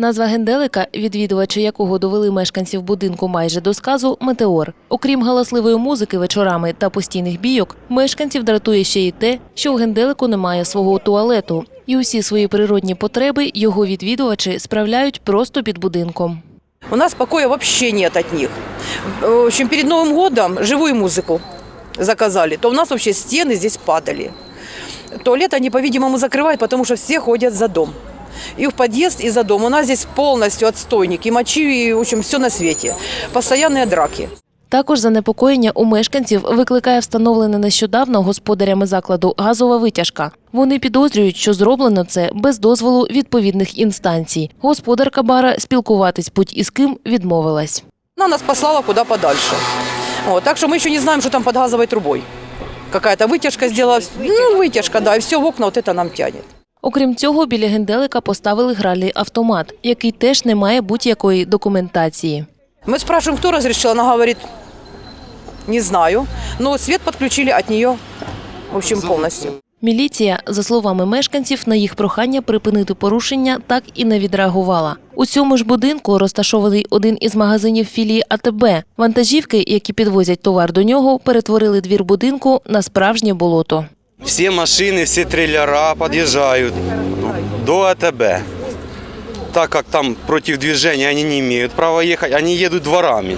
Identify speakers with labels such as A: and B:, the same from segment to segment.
A: Назва генделика, відвідувачі якого довели мешканців будинку майже до сказу, метеор. Окрім галасливої музики вечорами та постійних бійок, мешканців дратує ще й те, що у генделику немає свого туалету, і усі свої природні потреби його відвідувачі справляють просто під будинком.
B: У нас покоя вообще нет от них. В общем, перед Новым годом живую музыку заказали, то у нас вообще стены здесь падали. Туалет они, по-видимому, закрывают, потому что все ходят за дом. И в подъезд, и за дом. У нас здесь полностью отстойник, и мочи, и, в общем, все на свете. Постоянные драки.
A: Також занепокоєння у мешканців викликає встановлена нещодавно господарями закладу газова витяжка. Вони підозрюють, що зроблено це без дозволу відповідних інстанцій. Господарка бара спілкуватись будь із ким відмовилась.
B: Она нас послала куда подальше. Вот, так что мы еще не знаем, что там под газовой трубой. Какая-то вытяжка сделала. Ну, вытяжка, да, и все в окна вот это нам тянет.
A: Окрім цього, біля генделика поставили гральний автомат, який теж не має будь-якої документації.
B: Мы спрашиваем, кто разрешил, она говорит, не знаю. Но свет подключили от нее, в общем, полностью.
A: Міліція, за словами мешканців, на їх прохання припинити порушення так і не відреагувала. У цьому ж будинку розташований один із магазинів філії АТБ. Вантажівки, які підвозять товар до нього, перетворили двір будинку на справжнє болото.
C: Все машины, все трейлера подъезжают до АТБ. Так как там против движения они не имеют права ехать, они едут дворами.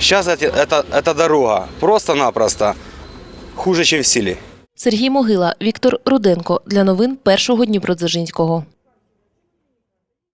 C: Сейчас эти- эта, эта дорога просто-напросто хуже, чем в селе.
A: Сергій Могила, Віктор Руденко для новин першого Дніпродзержинського.